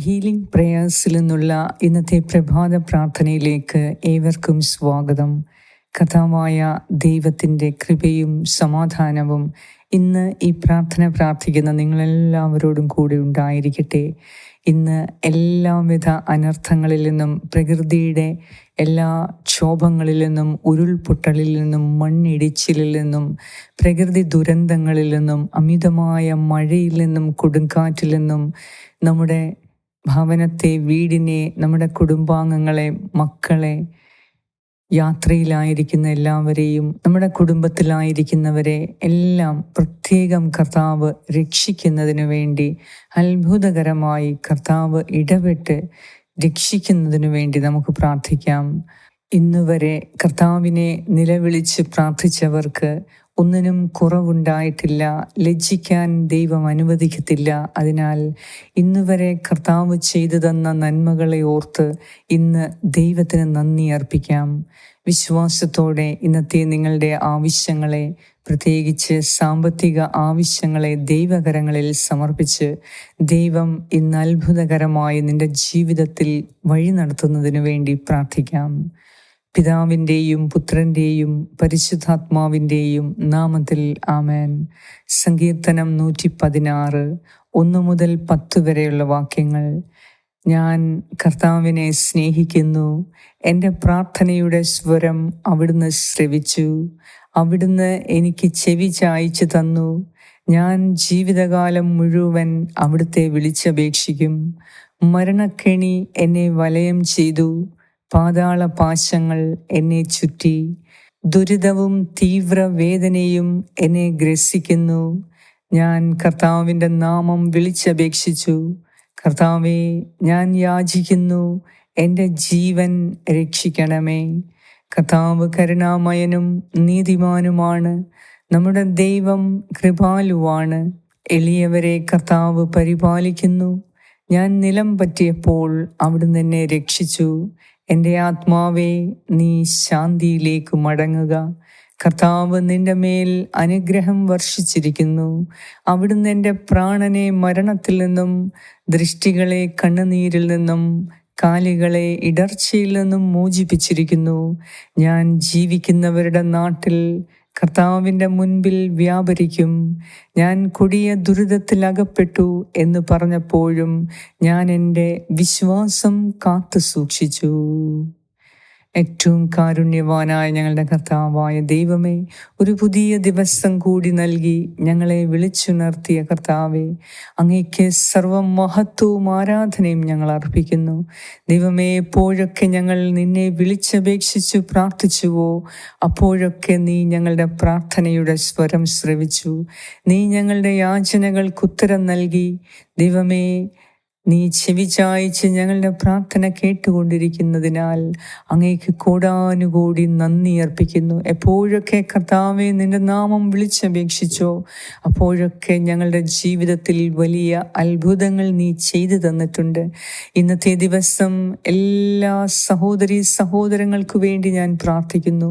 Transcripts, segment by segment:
Healing പ്രേയേഴ്സിൽ നിന്നുള്ള ഇന്നത്തെ പ്രഭാത പ്രാർത്ഥനയിലേക്ക് ഏവർക്കും സ്വാഗതം. കഥാവായ ദൈവത്തിന്റെ കൃപയും സമാധാനവും ഇന്ന് ഈ പ്രാർത്ഥന പ്രാർത്ഥിക്കുന്ന നിങ്ങളെല്ലാവരോടും കൂടെ ഉണ്ടായിരിക്കട്ടെ. ഇന്ന് എല്ലാവിധ അനർത്ഥങ്ങളിൽ നിന്നും പ്രകൃതിയുടെ എല്ലാ ക്ഷോഭങ്ങളിൽ നിന്നും ഉരുൾപൊട്ടലിൽ നിന്നും മണ്ണിടിച്ചിലിൽ നിന്നും പ്രകൃതി ദുരന്തങ്ങളിൽ നിന്നും അമിതമായ മഴയിൽ നിന്നും കൊടുങ്കാറ്റിൽ നിന്നും നമ്മുടെ ഭവനത്തെ വീടിനെ നമ്മുടെ കുടുംബാംഗങ്ങളെ മക്കളെ യാത്രയിലായിരിക്കുന്ന എല്ലാവരെയും നമ്മുടെ കുടുംബത്തിലായിരിക്കുന്നവരെ എല്ലാം പ്രത്യേകം കർത്താവ് രക്ഷിക്കുന്നതിനു വേണ്ടി അത്ഭുതകരമായി കർത്താവ് ഇടപെട്ട് രക്ഷിക്കുന്നതിനു വേണ്ടി നമുക്ക് പ്രാർത്ഥിക്കാം. ഇന്നുവരെ കർത്താവിനെ നിലവിളിച്ച് പ്രാർത്ഥിച്ചവർക്ക് ഒന്നിനും കുറവുണ്ടായിട്ടില്ല. ലജ്ജിക്കാൻ ദൈവം അനുവദിക്കത്തില്ല. അതിനാൽ ഇന്നുവരെ കർത്താവ് ചെയ്തു തന്ന നന്മകളെ ഓർത്ത് ഇന്ന് ദൈവത്തിന് നന്ദി അർപ്പിക്കാം. വിശ്വാസത്തോടെ ഇന്നത്തെ നിങ്ങളുടെ ആവശ്യങ്ങളെ പ്രത്യേകിച്ച് സാമ്പത്തിക ആവശ്യങ്ങളെ ദൈവകരങ്ങളിൽ സമർപ്പിച്ച് ദൈവം ഇന്ന് അത്ഭുതകരമായി നിന്റെ ജീവിതത്തിൽ വഴി നടത്തുന്നതിനു വേണ്ടി പ്രാർത്ഥിക്കാം. പിതാവിന്റെയും പുത്രന്റെയും പരിശുദ്ധാത്മാവിന്റെയും നാമത്തിൽ ആമേൻ. സങ്കീർത്തനം നൂറ്റി പതിനാറ് ഒന്ന് മുതൽ പത്ത് വരെയുള്ള വാക്യങ്ങൾ. ഞാൻ കർത്താവിനെ സ്നേഹിക്കുന്നു. എന്റെ പ്രാർത്ഥനയുടെ സ്വരം അവിടുന്ന് ശ്രവിച്ചു. അവിടുന്ന് എനിക്ക് ചെവി ചായച്ചു തന്നു. ഞാൻ ജീവിതകാലം മുഴുവൻ അവിടുത്തെ വിളിച്ചപേക്ഷിക്കും. മരണക്കെണി എന്നെ വലയം ചെയ്തു. പാതാള പാശങ്ങൾ എന്നെ ചുറ്റി ദുരിതവും തീവ്ര വേദനയും എന്നെ ഗ്രസിക്കുന്നു. ഞാൻ കർത്താവിന്റെ നാമം വിളിച്ചപേക്ഷിച്ചു. കർത്താവെ ഞാൻ യാചിക്കുന്നു എന്റെ ജീവൻ രക്ഷിക്കണമേ. കർത്താവ് കരുണാമയനും നീതിമാനുമാണ്. നമ്മുടെ ദൈവം കൃപാലുവാണ്. എളിയവരെ കർത്താവ് പരിപാലിക്കുന്നു. ഞാൻ നിലം പറ്റിയപ്പോൾ അവിടുന്ന് എന്നെ രക്ഷിച്ചു. എന്റെ ആത്മാവെ നീ ശാന്തിയിലേക്ക് മടങ്ങുക. കർത്താവ് നിന്റെ മേൽ അനുഗ്രഹം വർഷിച്ചിരിക്കുന്നു. അവിടുന്ന് എന്റെ പ്രാണനെ മരണത്തിൽ നിന്നും ദൃഷ്ടികളെ കണ്ണുനീരിൽ നിന്നും കാലുകളെ ഇടർച്ചയിൽ നിന്നും മോചിപ്പിച്ചിരിക്കുന്നു. ഞാൻ ജീവിക്കുന്നവരുടെ നാട്ടിൽ കർത്താവിന്റെ മുൻപിൽ വ്യാപരിക്കും. ഞാൻ കൊടിയ ദുരിതത്തിൽ അകപ്പെട്ടു എന്ന് പറഞ്ഞപ്പോഴും ഞാൻ എന്റെ വിശ്വാസം കാത്തു സൂക്ഷിച്ചു ഏറ്റവും കാരുണ്യവാനായ ഞങ്ങളുടെ കർത്താവായ ദൈവമേ ഒരു പുതിയ ദിവസം കൂടി നൽകി ഞങ്ങളെ വിളിച്ചുണർത്തിയ കർത്താവെ അങ്ങേക്ക് സർവ മഹത്വവും ആരാധനയും ഞങ്ങൾ അർപ്പിക്കുന്നു. ദൈവമേ എപ്പോഴൊക്കെ ഞങ്ങൾ നിന്നെ വിളിച്ചപേക്ഷിച്ചു പ്രാർത്ഥിച്ചുവോ അപ്പോഴൊക്കെ നീ ഞങ്ങളുടെ പ്രാർത്ഥനയുടെ സ്വരം ശ്രവിച്ചു. നീ ഞങ്ങളുടെ യാചനകൾക്ക് ഉത്തരം നൽകി. ദൈവമേ നീ ചെവി ചായച്ച് ഞങ്ങളുടെ പ്രാർത്ഥന കേട്ടുകൊണ്ടിരിക്കുന്നതിനാൽ അങ്ങേക്ക് കൂടാനുകൂടി നന്ദി അർപ്പിക്കുന്നു. എപ്പോഴൊക്കെ കർത്താവെ നിന്റെ നാമം വിളിച്ചപേക്ഷിച്ചോ അപ്പോഴൊക്കെ ഞങ്ങളുടെ ജീവിതത്തിൽ വലിയ അത്ഭുതങ്ങൾ നീ ചെയ്തു തന്നിട്ടുണ്ട്. ഇന്നത്തെ ദിവസം എല്ലാ സഹോദരി സഹോദരങ്ങൾക്ക് വേണ്ടി ഞാൻ പ്രാർത്ഥിക്കുന്നു.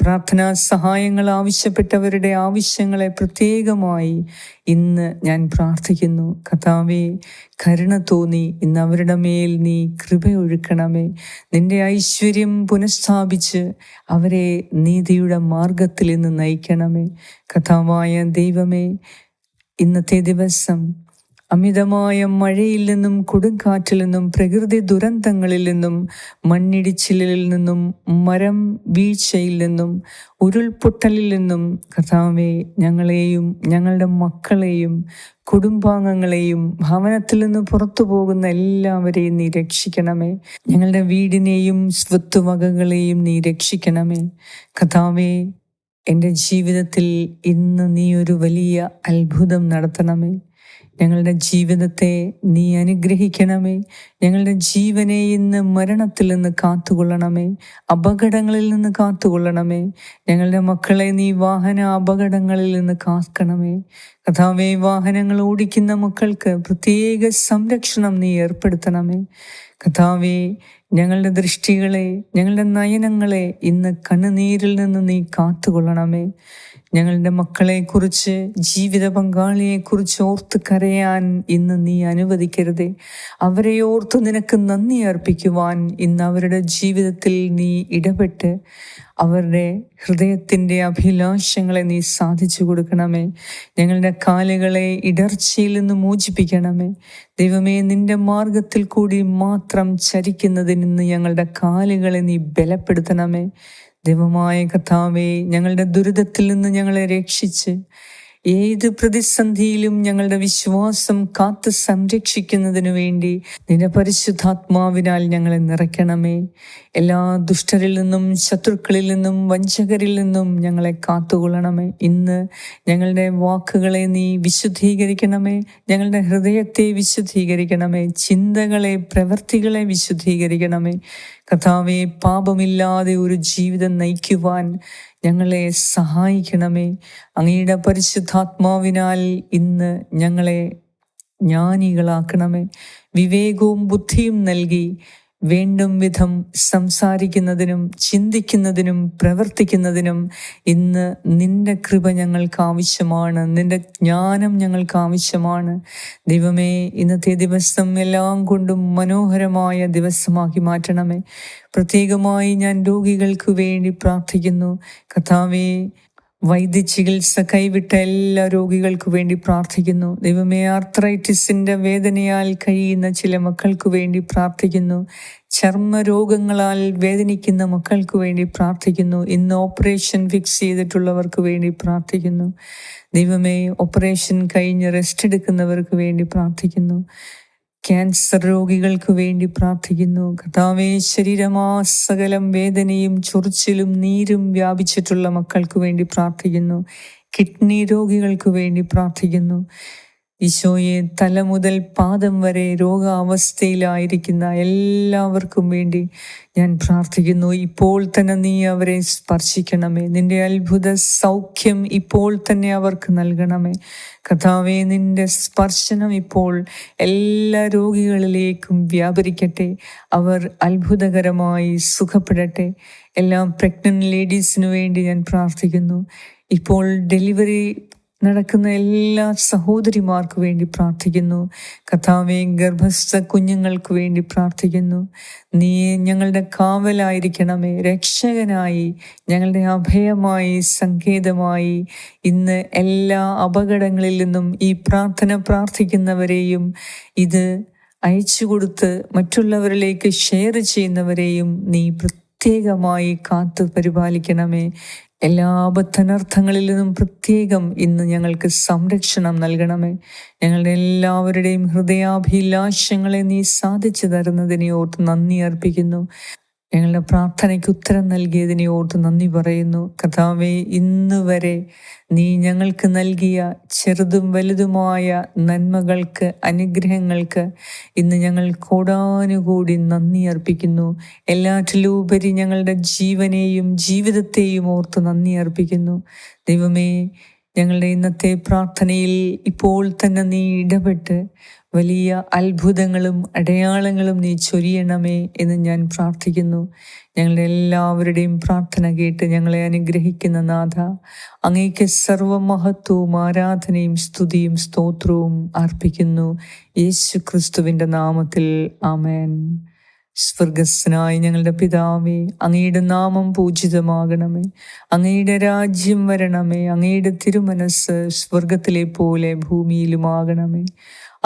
പ്രാർത്ഥനാ സഹായങ്ങൾ ആവശ്യപ്പെട്ടവരുടെ ആവശ്യങ്ങളെ പ്രത്യേകമായി ഇന്ന് ഞാൻ പ്രാർത്ഥിക്കുന്നു. കഥാവെ കരുണ തോന്നി. ഇന്ന് അവരുടെ മേൽ നീ കൃപയൊഴുക്കണമേ നിന്റെ ഐശ്വര്യം പുനഃസ്ഥാപിച്ച് അവരെ നീതിയുടെ മാർഗത്തിൽ നിന്ന് നയിക്കണമേ. കഥാവായ ദൈവമേ ഇന്നത്തെ ദിവസം അമിതമായ മഴയിൽ നിന്നും കൊടുങ്കാറ്റിൽ നിന്നും പ്രകൃതി ദുരന്തങ്ങളിൽ നിന്നും മണ്ണിടിച്ചിലിൽ നിന്നും മരം വീഴ്ചയിൽ നിന്നും ഉരുൾപൊട്ടലിൽ നിന്നും കഥാവേ ഞങ്ങളെയും ഞങ്ങളുടെ മക്കളെയും കുടുംബാംഗങ്ങളെയും ഭവനത്തിൽ നിന്ന് പുറത്തു പോകുന്ന എല്ലാവരെയും നീ രക്ഷിക്കണമേ. ഞങ്ങളുടെ വീടിനെയും സ്വത്തുവകകളെയും നീ രക്ഷിക്കണമേ. കഥാവേ എന്റെ ജീവിതത്തിൽ ഇന്ന് നീ ഒരു വലിയ അത്ഭുതം നടത്തണമേ. ഞങ്ങളുടെ ജീവിതത്തെ നീ അനുഗ്രഹിക്കണമേ. ഞങ്ങളുടെ ജീവനെ ഇന്ന് മരണത്തിൽ നിന്ന് കാത്തുകൊള്ളണമേ. അപകടങ്ങളിൽ നിന്ന് കാത്തുകൊള്ളണമേ. ഞങ്ങളുടെ മക്കളെ നീ വാഹന അപകടങ്ങളിൽ നിന്ന് കാക്കണമേ. കഥാവേ വാഹനങ്ങൾ ഓടിക്കുന്ന മക്കൾക്ക് പ്രത്യേക സംരക്ഷണം നീ ഏർപ്പെടുത്തണമേ. കഥാവേ ഞങ്ങളുടെ ദൃഷ്ടികളെ ഞങ്ങളുടെ നയനങ്ങളെ ഇന്ന് കണ്ണുനീരിൽ നിന്ന് നീ കാത്തുകൊള്ളണമേ. ഞങ്ങളുടെ മക്കളെക്കുറിച്ച് ജീവിത പങ്കാളിയെക്കുറിച്ച് ഓർത്ത് കരയാൻ ഇന്ന് നീ അനുവദിക്കരുതേ. അവരെ ഓർത്ത് നിനക്ക് നന്ദി അർപ്പിക്കുവാൻ ഇന്ന് അവരുടെ ജീവിതത്തിൽ നീ ഇടപെട്ട്. അവരുടെ ഹൃദയത്തിന്റെ അഭിലാഷങ്ങളെ നീ സാധിച്ചു കൊടുക്കണമേ. ഞങ്ങളുടെ കാലുകളെ ഇടർച്ചയിൽ നിന്ന് മോചിപ്പിക്കണമേ. ദൈവമേ നിന്റെ മാർഗത്തിൽ കൂടി മാത്രം ചരിക്കുന്നതിൽ നിന്ന് ഞങ്ങളുടെ കാലുകളെ നീ ബലപ്പെടുത്തണമേ. ദൈവമായ കഥാവേ ഞങ്ങളുടെ ദുരിതത്തിൽ നിന്ന് ഞങ്ങളെ രക്ഷിച്ച് ഏത് പ്രതിസന്ധിയിലും ഞങ്ങളുടെ വിശ്വാസം കാത്തു സംരക്ഷിക്കുന്നതിനു വേണ്ടി നിന്റെ പരിശുദ്ധാത്മാവിനാൽ ഞങ്ങളെ നിറയ്ക്കണമേ. എല്ലാ ദുഷ്ടരിൽ നിന്നും ശത്രുക്കളിൽ നിന്നും വഞ്ചകരിൽ നിന്നും ഞങ്ങളെ കാത്തുകൊള്ളണമേ. ഇന്ന് ഞങ്ങളുടെ വാക്കുകളെ നീ വിശുദ്ധീകരിക്കണമേ. ഞങ്ങളുടെ ഹൃദയത്തെ വിശുദ്ധീകരിക്കണമേ. ചിന്തകളെ പ്രവൃത്തികളെ വിശുദ്ധീകരിക്കണമേ. കഥാവെ പാപമില്ലാതെ ഒരു ജീവിതം നയിക്കുവാൻ ഞങ്ങളെ സഹായിക്കണമേ. അങ്ങയുടെ പരിശുദ്ധാത്മാവിനാൽ ഇന്ന് ഞങ്ങളെ ജ്ഞാനികളാക്കണമേ. വിവേകവും ബുദ്ധിയും നൽകി വേണ്ടും വിധം സംസാരിക്കുന്നതിനും ചിന്തിക്കുന്നതിനും പ്രവർത്തിക്കുന്നതിനും ഇന്ന് നിന്റെ കൃപ ഞങ്ങൾക്ക് ആവശ്യമാണ് നിന്റെ ജ്ഞാനം ഞങ്ങൾക്ക് ആവശ്യമാണ്. ദൈവമേ ഇന്നത്തെ ദിവസം എല്ലാം കൊണ്ടും മനോഹരമായ ദിവസമാക്കി മാറ്റണമേ. പ്രത്യേകമായി ഞാൻ രോഗികൾക്ക് വേണ്ടി പ്രാർത്ഥിക്കുന്നു. കഥാവേ വൈദ്യ ചികിത്സ കൈവിട്ട എല്ലാ രോഗികൾക്കു വേണ്ടി പ്രാർത്ഥിക്കുന്നു. ദൈവമേ ആർത്രൈറ്റിസിന്റെ വേദനയാൽ കഴിയുന്ന ചില മക്കൾക്കു വേണ്ടി പ്രാർത്ഥിക്കുന്നു. ചർമ്മ രോഗങ്ങളാൽ വേദനിക്കുന്ന മക്കൾക്ക് വേണ്ടി പ്രാർത്ഥിക്കുന്നു. ഇന്ന് ഓപ്പറേഷൻ ഫിക്സ് ചെയ്തിട്ടുള്ളവർക്ക് വേണ്ടി പ്രാർത്ഥിക്കുന്നു. ദൈവമേ ഓപ്പറേഷൻ കഴിഞ്ഞ് റെസ്റ്റ് എടുക്കുന്നവർക്ക് വേണ്ടി പ്രാർത്ഥിക്കുന്നു. ക്യാൻസർ രോഗികൾക്ക് വേണ്ടി പ്രാർത്ഥിക്കുന്നു. കർത്താവേ ശരീരമാ സകലം വേദനയും ചൊറിച്ചിലും നീരും വ്യാപിച്ചിട്ടുള്ള മക്കൾക്ക് വേണ്ടി പ്രാർത്ഥിക്കുന്നു. കിഡ്നി രോഗികൾക്ക് വേണ്ടി പ്രാർത്ഥിക്കുന്നു. ഈശോയെ തല മുതൽ പാദം വരെ രോഗാവസ്ഥയിലായിരിക്കുന്ന എല്ലാവർക്കും വേണ്ടി ഞാൻ പ്രാർത്ഥിക്കുന്നു. ഇപ്പോൾ തന്നെ നീ അവരെ സ്പർശിക്കണമേ. നിന്റെ അത്ഭുത സൗഖ്യം ഇപ്പോൾ തന്നെ അവർക്ക് നൽകണമേ. കഥാവെ നിന്റെ സ്പർശനം ഇപ്പോൾ എല്ലാ രോഗികളിലേക്കും വ്യാപരിക്കട്ടെ. അവർ അത്ഭുതകരമായി സുഖപ്പെടട്ടെ. എല്ലാ പ്രഗ്നന്റ് ലേഡീസിനു വേണ്ടി ഞാൻ പ്രാർത്ഥിക്കുന്നു. ഇപ്പോൾ ഡെലിവറി നടക്കുന്ന എല്ലാ സഹോദരിമാർക്ക് വേണ്ടി പ്രാർത്ഥിക്കുന്നു. കഥാവെ ഗർഭസ്ഥ കുഞ്ഞുങ്ങൾക്ക് വേണ്ടി പ്രാർത്ഥിക്കുന്നു. നീ ഞങ്ങളുടെ കാവലായിരിക്കണമേ. രക്ഷകനായി ഞങ്ങളുടെ അഭയമായി സങ്കേതമായി ഇന്ന് എല്ലാ അപകടങ്ങളിൽ നിന്നും ഈ പ്രാർത്ഥന പ്രാർത്ഥിക്കുന്നവരെയും ഇത് അയച്ചു കൊടുത്ത് മറ്റുള്ളവരിലേക്ക് ഷെയർ ചെയ്യുന്നവരെയും നീ പ്രത്യേകമായി കാത്തു പരിപാലിക്കണമേ. എല്ലാ ബദ്ധനർത്ഥങ്ങളിൽ നിന്നും പ്രത്യേകം ഇന്ന് ഞങ്ങൾക്ക് സംരക്ഷണം നൽകണമേ. ഞങ്ങളുടെ എല്ലാവരുടെയും ഹൃദയാഭിലാഷങ്ങളെ നീ സാധിച്ചു തരുന്നതിനെ ഓർത്ത് നന്ദി അർപ്പിക്കുന്നു. ഞങ്ങളുടെ പ്രാർത്ഥനയ്ക്ക് ഉത്തരം നൽകിയതിനെ ഓർത്ത് നന്ദി പറയുന്നു. കഥാവെ ഇന്ന് വരെ നീ ഞങ്ങൾക്ക് നൽകിയ ചെറുതും വലുതുമായ നന്മകൾക്ക് അനുഗ്രഹങ്ങൾക്ക് ഇന്ന് ഞങ്ങൾ കൂടാനുകൂടി നന്ദി അർപ്പിക്കുന്നു. എല്ലാറ്റിലുപരി ഞങ്ങളുടെ ജീവനെയും ജീവിതത്തെയും ഓർത്ത് നന്ദി അർപ്പിക്കുന്നു. ദൈവമേ ഞങ്ങളുടെ ഇന്നത്തെ പ്രാർത്ഥനയിൽ ഇപ്പോൾ തന്നെ നീ ഇടപെട്ട് വലിയ അത്ഭുതങ്ങളും അടയാളങ്ങളും നീ ചൊരിയണമേ എന്ന് ഞാൻ പ്രാർത്ഥിക്കുന്നു. ഞങ്ങളുടെ എല്ലാവരുടെയും പ്രാർത്ഥന കേട്ട് ഞങ്ങളെ അനുഗ്രഹിക്കുന്ന നാഥ അങ്ങേക്ക് സർവമഹത്വവും ആരാധനയും സ്തുതിയും സ്തോത്രവും അർപ്പിക്കുന്നു. യേശു ക്രിസ്തുവിന്റെ നാമത്തിൽ ആമേൻ. സ്വർഗസ്നായ ഞങ്ങളുടെ പിതാവേ അങ്ങയുടെ നാമം പൂജിതമാകണമേ. അങ്ങയുടെ രാജ്യം വരണമേ. അങ്ങയുടെ തിരുമനസ് സ്വർഗത്തിലെ പോലെ ഭൂമിയിലുമാകണമേ.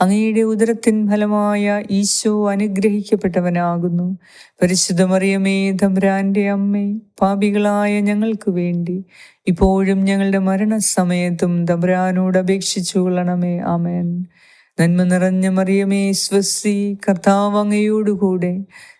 അങ്ങയുടെ ഉദരത്തിൻ ഫലമായ ഈശോ അനുഗ്രഹിക്കപ്പെട്ടവനാകുന്നു. പരിശുദ്ധമറിയമേ ധമ്രാന്റെ അമ്മേ പാപികളായ ഞങ്ങൾക്ക് വേണ്ടി. ഇപ്പോഴും ഞങ്ങളുടെ മരണസമയത്തും ധമ്രാനോട് അപേക്ഷിച്ചു കൊള്ളണമേ ആമേൻ. നന്മ നിറഞ്ഞ മറിയമേ സ്വസ്തി കർത്താവ് അങ്ങയോടുകൂടെ.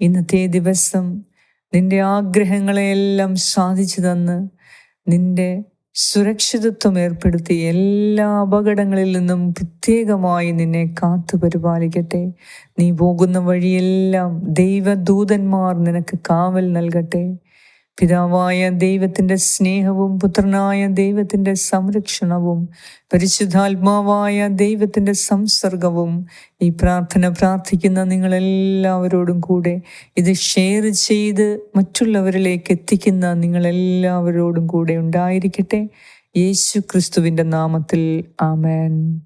ഇന്നത്തെ ദിവസം നിന്റെ ആഗ്രഹങ്ങളെയെല്ലാം സാധിച്ചു തന്ന് നിന്റെ സുരക്ഷിതത്വം ഏർപ്പെടുത്തി എല്ലാ അപകടങ്ങളിൽ നിന്നും പ്രത്യേകമായി നിന്നെ കാത്തു പരിപാലിക്കട്ടെ. നീ പോകുന്ന വഴിയെല്ലാം ദൈവദൂതന്മാർ നിനക്ക് കാവൽ നൽകട്ടെ. പിതാവായ ദൈവത്തിന്റെ സ്നേഹവും പുത്രനായ ദൈവത്തിന്റെ സംരക്ഷണവും പരിശുദ്ധാത്മാവായ ദൈവത്തിന്റെ സംസർഗവും ഈ പ്രാർത്ഥന പ്രാർത്ഥിക്കുന്ന നിങ്ങളെല്ലാവരോടും കൂടെ ഇത് ഷെയർ ചെയ്ത് മറ്റുള്ളവരിലേക്ക് എത്തിക്കുന്ന നിങ്ങളെല്ലാവരോടും കൂടെ ഉണ്ടായിരിക്കട്ടെ. യേശു ക്രിസ്തുവിന്റെ നാമത്തിൽ ആമേൻ.